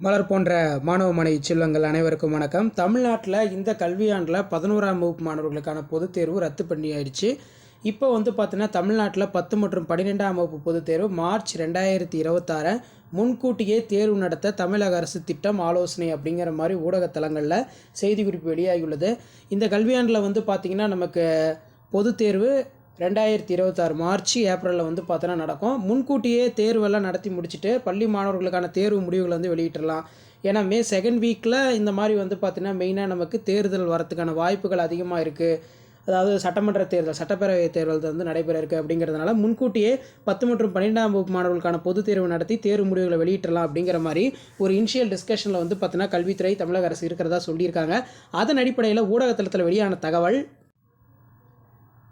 மலர் போன்ற மாணவ மாணவி செல்வங்கள் அனைவருக்கும் வணக்கம். தமிழ்நாட்டில் இந்த கல்வியாண்டில் பதினோராம் வகுப்பு மாணவர்களுக்கான பொதுத் தேர்வு ரத்து பண்ணி ஆயிடுச்சு. இப்போ வந்து பார்த்தீங்கன்னா தமிழ்நாட்டில் பத்து மற்றும் பன்னிரெண்டாம் வகுப்பு பொதுத் தேர்வு மார்ச் ரெண்டாயிரத்தி இருபத்தாறு. முன்கூட்டியே தேர்வு நடத்த தமிழக அரசு திட்டம் ஆலோசனை அப்படிங்கிற மாதிரி ஊடகத்தலங்களில் செய்திக்குறிப்பு வெளியாகியுள்ளது. இந்த கல்வியாண்டில் வந்து பார்த்திங்கன்னா நமக்கு பொதுத் தேர்வு ரெண்டாயிரத்தி இருபத்தாறு மார்ச் ஏப்ரலில் வந்து பார்த்தோன்னா நடக்கும். முன்கூட்டியே தேர்வெல்லாம் நடத்தி முடிச்சுட்டு பள்ளி மாணவர்களுக்கான தேர்வு முடிவுகளை வந்து வெளியிட்டுடலாம். ஏன்னா மே செகண்ட் வீக்கில் இந்த மாதிரி வந்து பார்த்திங்கன்னா மெயினாக நமக்கு தேர்தல் வரத்துக்கான வாய்ப்புகள் அதிகமாக இருக்குது அதாவது சட்டமன்ற தேர்தல் சட்டப்பேரவை தேர்தல் வந்து நடைபெற இருக்குது அப்படிங்கிறதுனால முன்கூட்டியே பத்து மற்றும் பன்னெண்டாம் வகுப்பு மாணவர்களுக்கான பொதுத் தேர்வு நடத்தி தேர்வு முடிவுகளை வெளியிட்டலாம் அப்படிங்கிற மாதிரி ஒரு இனிஷியல் டிஸ்கஷனில் வந்து பார்த்தீங்கன்னா கல்வித்துறை தமிழக அரசு இருக்கிறதா சொல்லியிருக்காங்க. அதன் அடிப்படையில் ஊடகத்தளத்தில் வெளியான தகவல்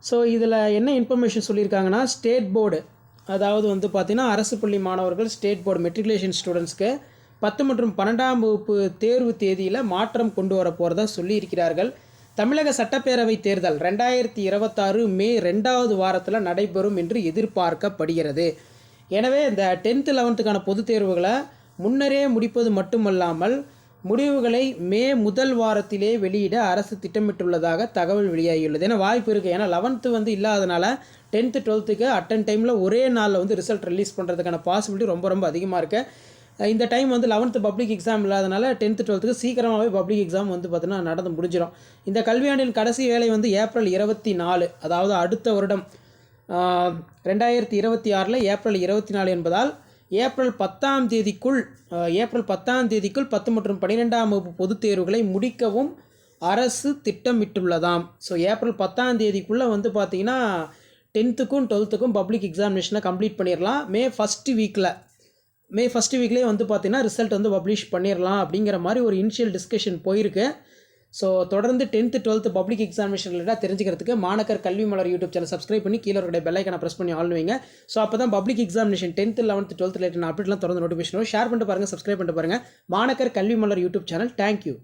ஸோ இதில் என்ன இன்ஃபர்மேஷன் சொல்லியிருக்காங்கன்னா ஸ்டேட் போர்டு அதாவது வந்து பார்த்திங்கன்னா அரசு பள்ளி மாணவர்கள் ஸ்டேட் போர்டு மெட்ரிகுலேஷன் ஸ்டூடெண்ட்ஸ்க்கு பத்து மற்றும் பன்னெண்டாம் வகுப்பு தேர்வு தேதியில் மாற்றம் கொண்டு வர போகிறதா சொல்லியிருக்கிறார்கள். தமிழக சட்டப்பேரவை தேர்தல் ரெண்டாயிரத்தி இருபத்தாறு மே ரெண்டாவது வாரத்தில் நடைபெறும் என்று எதிர்பார்க்கப்படுகிறது. எனவே இந்த டென்த்து லெவன்த்துக்கான பொதுத் தேர்வுகளை முன்னரே முடிப்பது மட்டுமல்லாமல் முடிவுகளை மே முதல் வாரத்திலே வெளியிட அரசு திட்டமிட்டுள்ளதாக தகவல் வெளியாகியுள்ளது. ஏன்னா வாய்ப்பு இருக்குது ஏன்னா லெவன்த்து வந்து இல்லாதனால டென்த்து டுவெல்த்துக்கு அட்டன் டைமில் ஒரே நாளில் வந்து ரிசல்ட் ரிலீஸ் பண்ணுறதுக்கான பாசிபிலிட்டி ரொம்ப ரொம்ப அதிகமாக இருக்குது இந்த டைம் வந்து லெவன்த்து பப்ளிக் எக்ஸாம் இல்லாதனால டென்த்து டுவெல்த்துக்கு சீக்கிரமாகவே பப்ளிக் எக்ஸாம் வந்து பார்த்தீங்கன்னா நடந்து முடிஞ்சிடும் இந்த கல்வியாண்டின் கடைசி வேலை வந்து ஏப்ரல் இருபத்தி நாலு அதாவது அடுத்த வருடம் ரெண்டாயிரத்தி இருபத்தி ஆறில் ஏப்ரல் இருபத்தி நாலு என்பதால் ஏப்ரல் பத்தாம் தேதிக்குள் ஏப்ரல் பத்தாம் தேதிக்குள் பத்து மற்றும் பன்னிரெண்டாம் வகுப்பு பொதுத் தேர்வுகளை முடிக்கவும் அரசு திட்டமிட்டுள்ளதாம். ஸோ ஏப்ரல் பத்தாம் தேதிக்குள்ளே வந்து பார்த்திங்கன்னா டென்த்துக்கும் டுவெல்த்துக்கும் பப்ளிக் எக்ஸாமினேஷனை கம்ப்ளீட் பண்ணிடலாம் மே ஃபஸ்ட்டு வீக்கில் மே ஃபஸ்ட்டு வீக்லேயே வந்து பார்த்திங்கன்னா ரிசல்ட் வந்து பப்ளிஷ் பண்ணிடலாம் அப்படிங்கிற மாதிரி ஒரு இனிஷியல் டிஸ்கஷன் போயிருக்கு. ஸோ தொடர்ந்து டென்த்து டுவெல்த்து பப்ளிக் எக்ஸாமினேஷன் ரிலேட்டாக தெரிஞ்சுக்கிறதுக்கு மாணக்கர் கல்வி மலர் யூடியூப் சேனல் சப்ஸ்கிரைப் பண்ணி கீழே இருக்கிற பெல்லைக்கான ப்ரெஸ் பண்ணி ஆள் ஸோ அப்போ தான் public examination tenth eleventh twelfth related அப்டேட்லாம் தொடர்ந்து நோட்டிஃபிகேஷன் ஷேர் பண்ணிட்டு பாருங்கள் சப்ஸ்கிரைப் பண்ணிட்டு பாருங்கள் மாணக்கர் கல்வி மலர் யூடியூப் சேனல் தேங்க்யூ